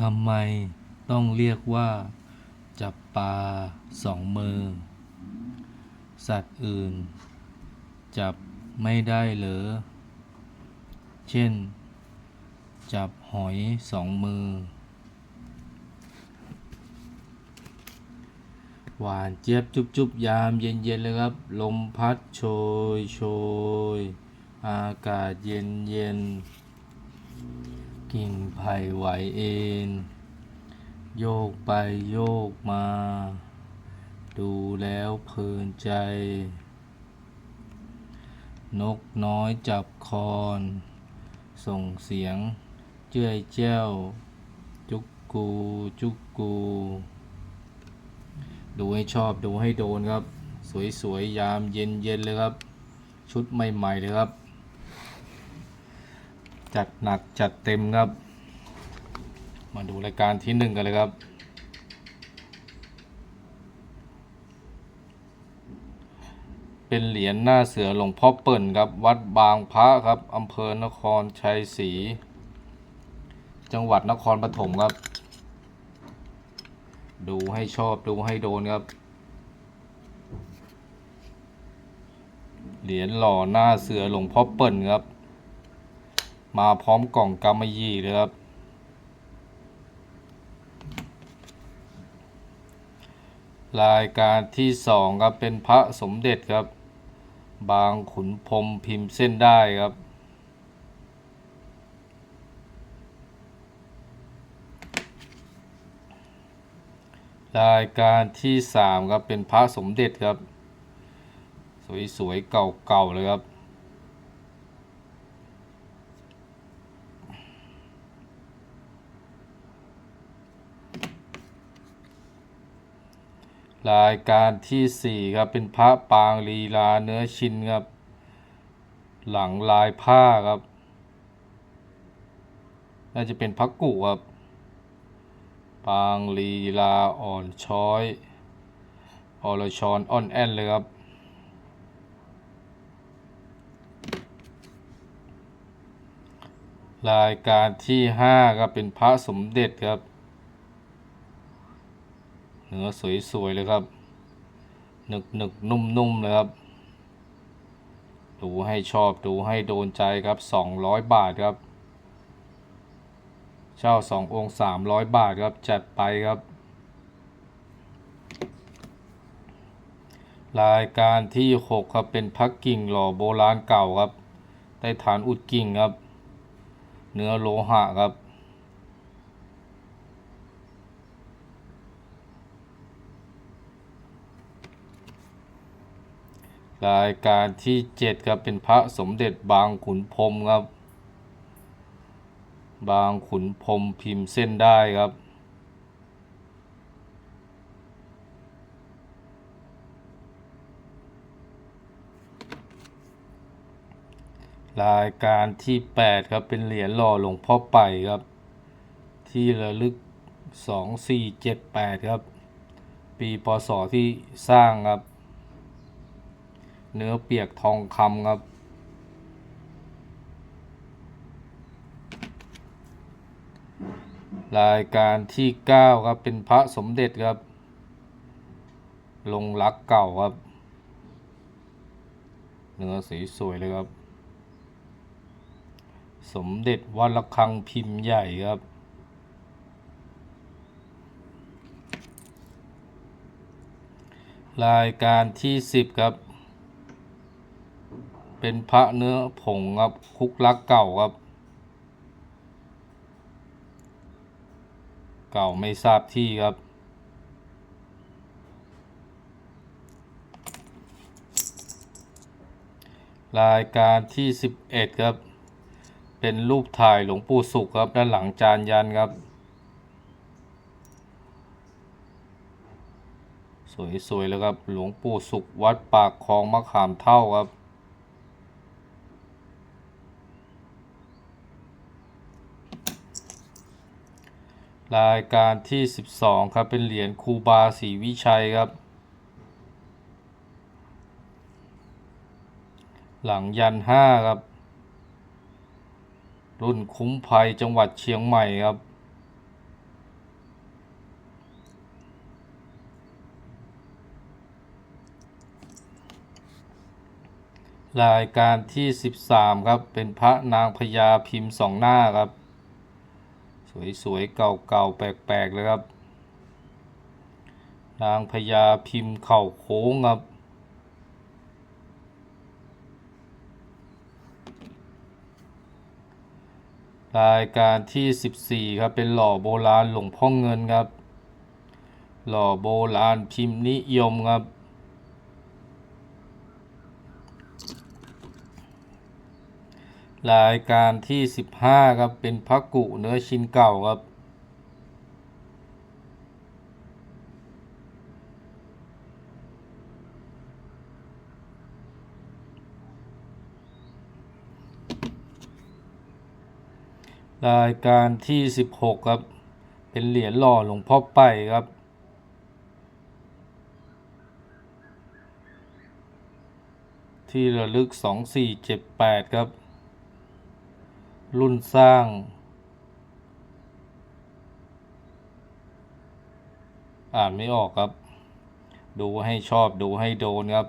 ทำไมต้องเรียกว่า จับปลาสองมือ สัตว์อื่น จับไม่ได้เหรอ เช่น จับหอยสองมือ หวานเจี๊ยบจุบจุบยามเย็นเย็นๆเลยครับ ลมพัดโชยโชย อากาศเย็นเย็น กิ่งไผ่ไหวเอ็นโยกไปโยกมา ดูแล้วเพลินใจ นกน้อยจับคอน ส่งเสียงเจ้ยเจ้า จุกกูจุกกู ดูให้ชอบดูให้โดนครับ สวยๆ ยามเย็นๆเลยครับ ชุดใหม่ๆเลยครับ จัดหนักจัดเต็มครับ มาดูรายการที่หนึ่งกันเลยครับ เป็นเหรียญหน้าเสือหลวงพ่อเปิ่นครับ วัดบางพระครับอำเภอนครชัยศรี จังหวัดนครปฐมครับ ดูให้ชอบดูให้โดนครับ เหรียญหล่อหน้าเสือหลวงพ่อเปิ่นครับ มาพร้อมกล่องกำมะยี่เลยครับ รายการที่สองครับเป็นพระสมเด็จครับ บางขุนพรมพิมพ์เส้นได้ครับรายการที่สามครับเป็นพระสมเด็จครับ สวยๆเก่าๆเลยครับ รายการที่สี่ครับ เป็นพระปางลีลาเนื้อชินครับ หลังลายผ้าครับ น่าจะเป็นพระกุครับ ปางลีลาอ่อนช้อยอรชรอ่อนแอนเลยครับ รายการที่ห้าครับเป็นพระสมเด็จครับ เนื้อสวยๆเลยครับ หนึกหนึกนุ่มๆเลยครับ ดูให้ชอบดูให้โดนใจครับสองร้อยบาทครับ เช่าสององค์สามร้อยบาทครับ จัดไปครับ รายการที่หกครับเป็นพักกิ่งหล่อโบราณเก่าครับ ใต้ฐานอุดกิ่งครับ เนื้อโลหะครับ รายการที่เจ็ดครับเป็นพระสมเด็จบางขุนพรมครับ บางขุนพรมพิมพ์เส้นได้ครับรายการที่แปดครับ เป็นเหรียญหล่อหลวงพ่อไปครับ ที่ระลึกสองสี่เจ็ดแปดครับ ปีพศที่สร้างครับ เนื้อเปียกทองคำครับ รายการที่เก้าครับ เป็นพระสมเด็จครับ ลงรักเก่าครับ เนื้อสีสวยเลยครับ สมเด็จวัดระฆังพิมพ์ใหญ่ครับรายการที่สิบครับ เป็นพระเนื้อผงครับคุกลักเก่าครับ เก่าไม่ทราบที่ครับรายการที่สิบเอ็ดครับ เป็นรูปถ่ายหลวงปู่สุขครับ ด้านหลังจานยันครับ สวยๆแล้วครับ หลวงปู่สุขวัดปากคลองมะขามเท่าครับ รายการที่ 12 ครับเป็นเหรียญคูบาสีวิชัยครับ หลังยัน 5 ครับ รุ่นคุ้มภัยจังหวัดเชียงใหม่ครับรายการที่ 13 ครับ เป็นพระนางพญาพิมพ์สองหน้าครับ สวยๆ เก่าๆ แปลกๆเลยครับ นางพญาพิมพ์เข่าโค้งครับ รายการที่ 14 ครับ เป็นหล่อโบราณหลวงพ่อเงินครับ หล่อโบราณพิมพ์นิยมครับ รายการที่ 15 ครับ เป็นพระกุเนื้อชิ้นเก่าครับ รายการที่ 16 ครับ เป็นเหรียญหล่อหลวงพ่อไปครับที่ระลึก 2478 ครับ รุ่นสร้าง อ่านไม่ออกครับ ดูให้ชอบดูให้โดนครับ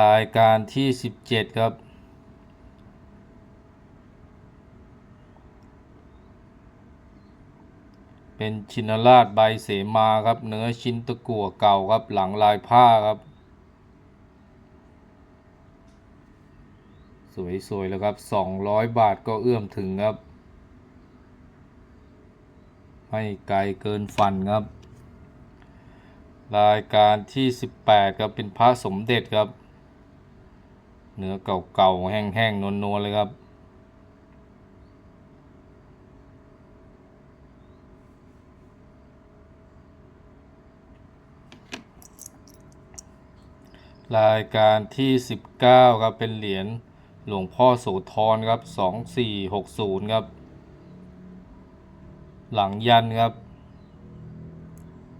รายการที่ 17 ครับเป็นชินราชใบเสมาครับ เนื้อชิ้นตะกั่วเก่าครับหลังลายผ้าครับ สวยๆแล้วครับ 200 บาทก็เอื้อมถึงครับ ไม่ไกลเกินฝันครับ รายการที่ 18 ครับ เป็นพระสมเด็จครับ เนื้อเก่าๆ แห้งๆ นวลๆ เลยครับรายการที่ 19 ครับ เป็นเหรียญ หลวงพ่อโสธรครับ2460ครับ หลังยันครับ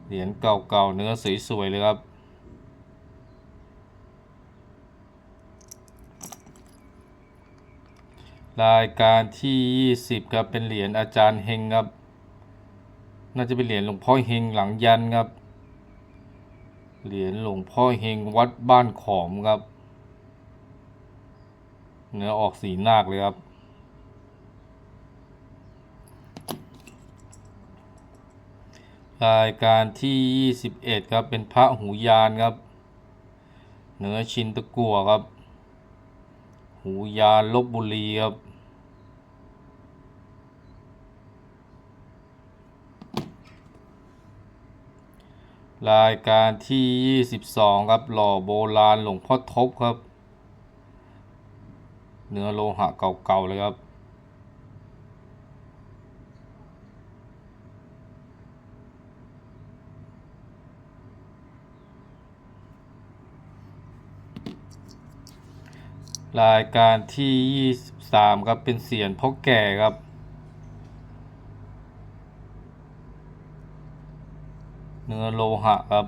เหรียญเก่าๆเนื้อสวยๆเลยครับรายการที่ 20ครับเป็นเหรียญอาจารย์เฮงครับ น่าจะเป็นเหรียญหลวงพ่อเฮงหลังยันครับ เหรียญหลวงพ่อเฮงวัดบ้านขอมครับ เนื้อออกสีนาคเลยครับ รายการที่ 21 ครับเป็นพระหูยานครับ เนื้อชินตะกัวครับ หูยานลบบุรีครับรายการที่ 22 ครับ หล่อโบราณหลวงพ่อทบครับ เนื้อโลหะเก่าๆเลยครับ รายการที่ 23 ครับ เป็นเสียนพ่อแก่ครับเนื้อโลหะครับ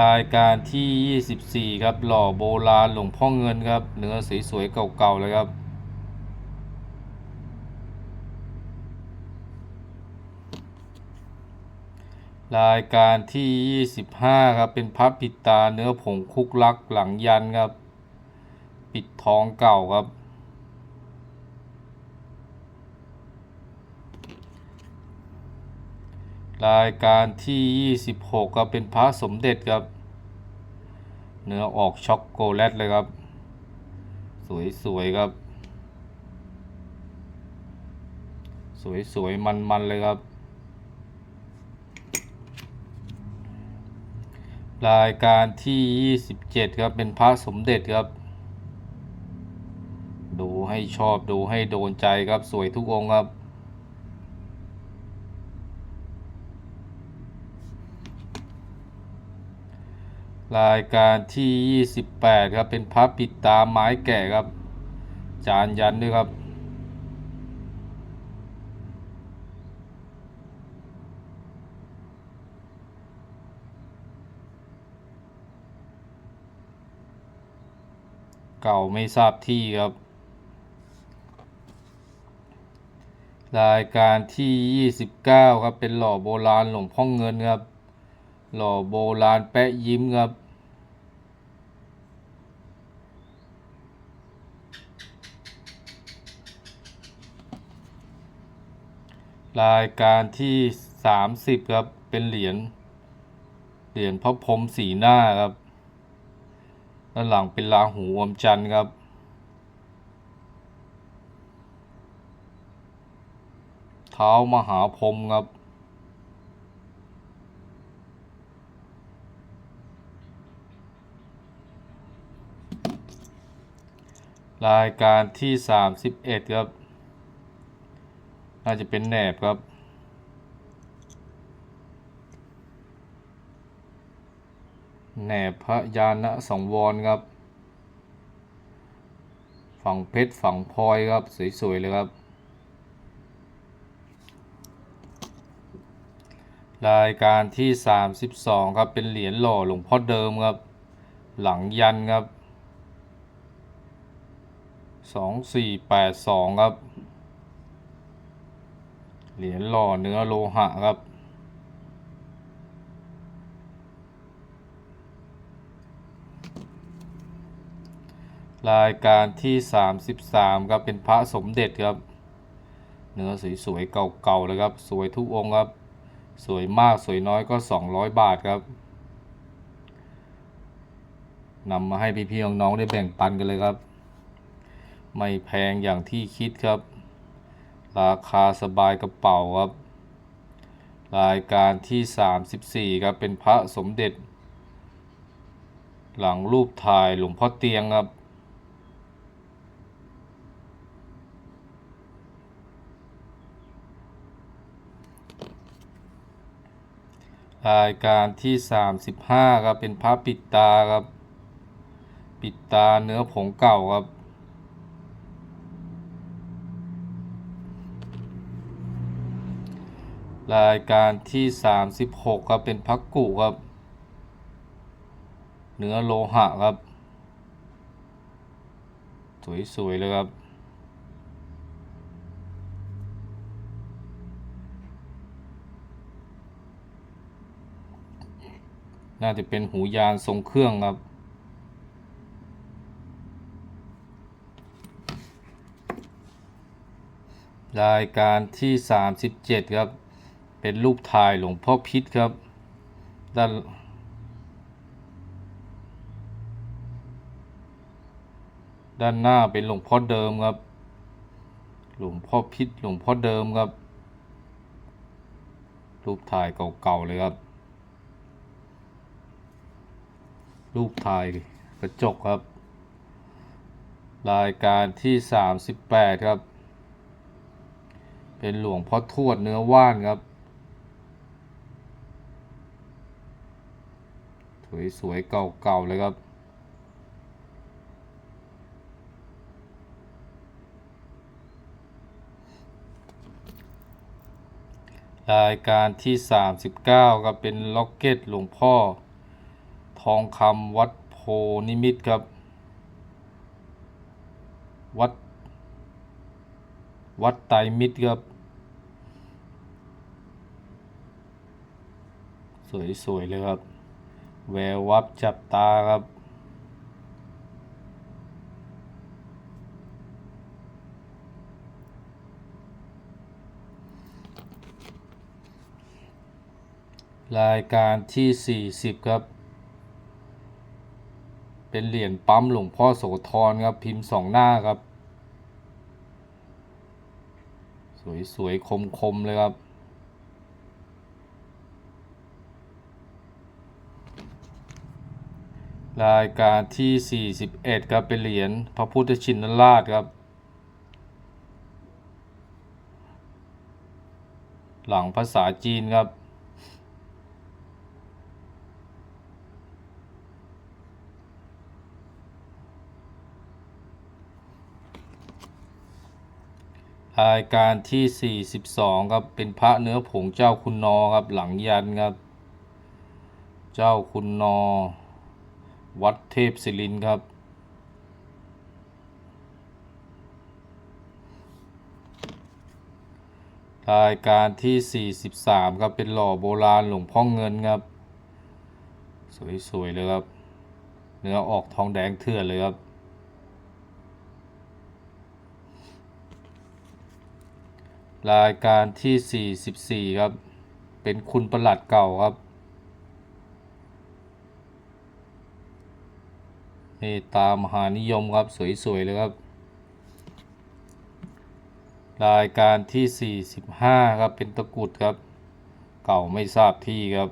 รายการที่ 24 ครับหล่อโบราณหลวงพ่อเงินครับ เนื้อสวยๆเก่าๆเลยครับ รายการที่ 25 ครับ เป็นพับปิดตาเนื้อผงคุกลักหลังยันครับ ปิดท้องเก่าครับ รายการที่ 26ครับเป็นพระสมเด็จครับ เนื้อออกช็อกโกแลตเลยครับ สวยๆครับ สวยๆมันๆเลยครับ รายการที่ 27 ครับเป็นพระสมเด็จครับ ดูให้ชอบดูให้โดนใจครับสวยทุกองค์ครับ รายการที่ 28 ครับเป็นพระปิดตาไม้แก่ครับ จานยันด้วยครับ เก่าไม่ทราบที่ครับ รายการที่ 29 ครับเป็นหล่อโบราณหลวงพ่อเงินครับ หล่อโบราณแปะยิ้มครับ รายการที่ 30 ครับ เป็นเหรียญ เหรียญพระพรหมสีหน้าครับ ด้านหลังเป็นราหูอมจันทร์ครับเท้ามหาพรหมครับ รายการที่ 31 ครับ น่าจะเป็นแหนบครับ แหนบพระยานะสังวรครับ ฝั่งเพชรฝั่งพลอยครับ สวย ๆ เลยครับ รายการที่ 32 ครับ เป็นเหรียญหล่อหลวงพ่อเดิมครับ หลังยันครับ 2482ครับ เหรียญหล่อเนื้อโลหะครับ รายการที่33ครับ เป็นพระสมเด็จครับ เนื้อสวยๆเก่าๆเลยครับ สวยทุกองค์ครับ สวยมากสวยน้อยก็200บาทครับนำมาให้พี่ๆน้องๆได้แบ่งปันกันเลยครับ ไม่แพงอย่างที่คิดครับ ราคาสบายกระเป๋าครับ รายการที่ 34 ครับ เป็นพระสมเด็จ หลังรูปถ่ายหลวงพ่อเตียงครับรายการที่ 35 ครับ เป็นพระปิดตาครับ ปิดตาเนื้อผงเก่าครับ รายการที่ 36 ครับ เป็นพักกุครับ เนื้อโลหะครับ สวย ๆ เลยครับน่าจะเป็นหูยานทรงเครื่องครับ รายการที่ 37 ครับ เป็นรูปถ่ายหลวงพ่อพิษครับ ด้านด้านหน้าเป็นหลวงพ่อเดิมครับ หลวงพ่อพิษหลวงพ่อเดิมครับ รูปถ่ายเก่าๆเลยครับ รูปถ่ายกระจกครับ รายการที่ 38 ครับ เป็นหลวงพ่อทวดเนื้อว่านครับ สวยๆ เก่าๆ เลยครับ รายการที่ 39ครับเป็นล็อกเก็ตหลวงพ่อ ทองคำวัดโพนิมิตครับ วัด วัดไตรมิตรครับสวยๆเลยครับ แวววับจับตาครับ รายการที่ 40 ครับ เป็นเหรียญปั๊มหลวงพ่อโสธรครับ พิมพ์สองหน้าครับ สวยๆ คมๆ เลยครับ รายการที่ 41 ครับ เป็นเหรียญพระพุทธชินราชครับ หลังภาษาจีนครับ รายการที่ 42 ครับ เป็นพระเนื้อผงเจ้าคุณนอครับ หลังยันครับ เจ้าคุณนอ วัดเทพศิลินครับ รายการที่ 43 ครับ เป็นหล่อโบราณหลวงพ่อเงินครับ สวย ๆ เลยครับ เนื้อออกทองแดงเถื่อนเลยครับ รายการที่ 44 ครับ เป็นคุณประหลัดเก่าครับ เมตตามหานิยมครับสวยๆเลยครับ รายการที่ 45 ครับเป็นตะกุดครับ เก่าไม่ทราบที่ครับ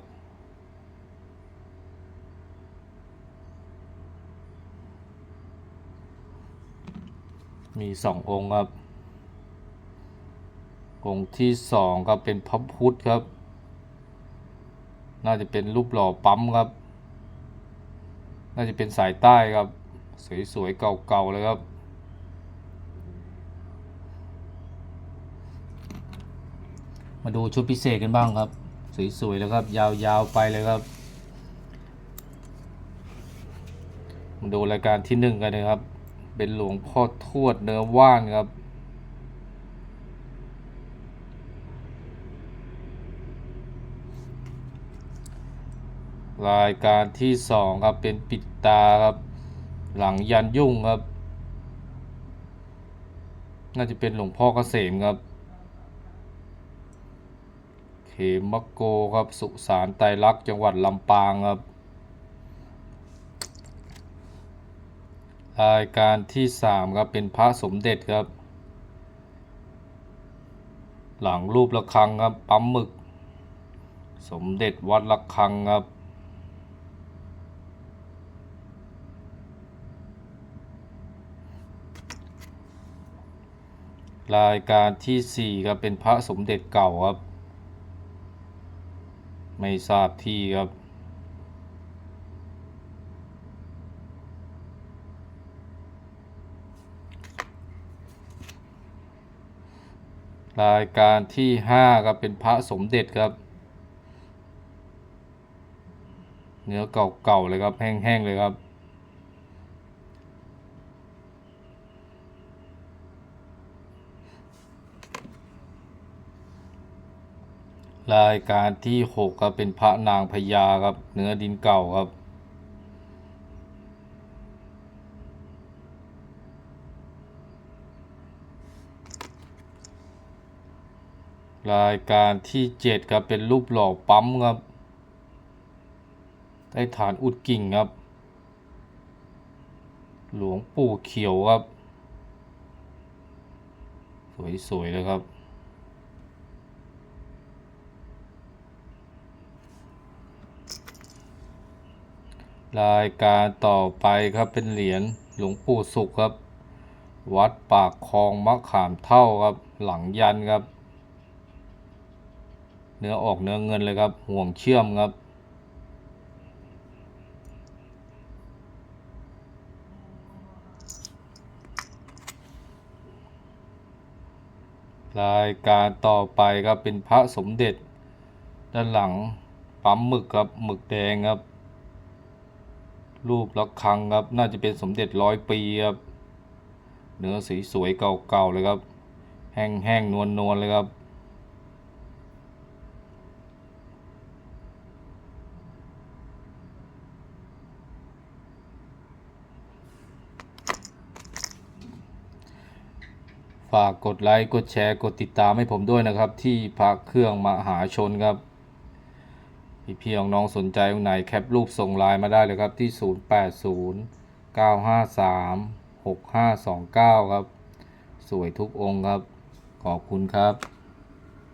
มีสององค์ครับ องค์ที่สองครับเป็นพระพุทธครับ น่าจะเป็นรูปหล่อปั๊มครับ น่าจะเป็นสายใต้ครับ สวยๆ เก่าๆ เลยครับ มาดูชุดพิเศษกันบ้างครับ สวยๆแล้วครับ ยาวๆ ไปเลยครับ มาดูรายการที่หนึ่งกันนะครับ เป็นหลวงพ่อทวดเนื้อว่านครับ รายการที่สองครับเป็นปิดตาครับหลังยันยุ่งครับ น่าจะเป็นหลวงพ่อเกษมครับ เขมโกครับ สุสานไตรลักษณ์จังหวัดลำปางครับ รายการที่สามครับเป็นพระสมเด็จครับ หลังรูประฆังครับปั๊มหมึก สมเด็จวัดระฆังครับ รายการที่สี่ครับ เป็นพระสมเด็จเก่าครับ ไม่ทราบที่ครับ รายการที่ห้าครับ เป็นพระสมเด็จครับ เนื้อเก่าๆเลยครับ แห้งๆเลยครับ รายการที่หกครับเป็นพระนางพญาครับเนื้อดินเก่าครับ รายการที่เจ็ดครับเป็นรูปหล่อปั๊มครับใต้ฐานอุดกิ่งครับ หลวงปู่เขียวครับ สวยๆเลยครับ รายการต่อไปครับเป็นเหรียญหลวงปู่สุขครับ วัดปากคลองมะขามเท่าครับ หลังยันครับ เนื้อออกเนื้อเงินเลยครับ ห่วงเชื่อมครับ รายการต่อไปครับเป็นพระสมเด็จ ด้านหลังปั๊มหมึกครับหมึกแดงครับ รูประฆังครับ น่าจะเป็นสมเด็จร้อยปีครับ เนื้อสีสวยเก่าๆเลยครับ แห้งๆนวลๆเลยครับฝากกดไลค์ กดแชร์ กดติดตามให้ผมด้วยนะครับ ที่พระเครื่องมหาชนครับ พี่พี่น้องๆสนใจตรงไหนแคปรูปส่งไลน์มาได้เลยครับที่ 080 953 6529 ครับ สวยทุกองค์ครับ ขอบคุณครับ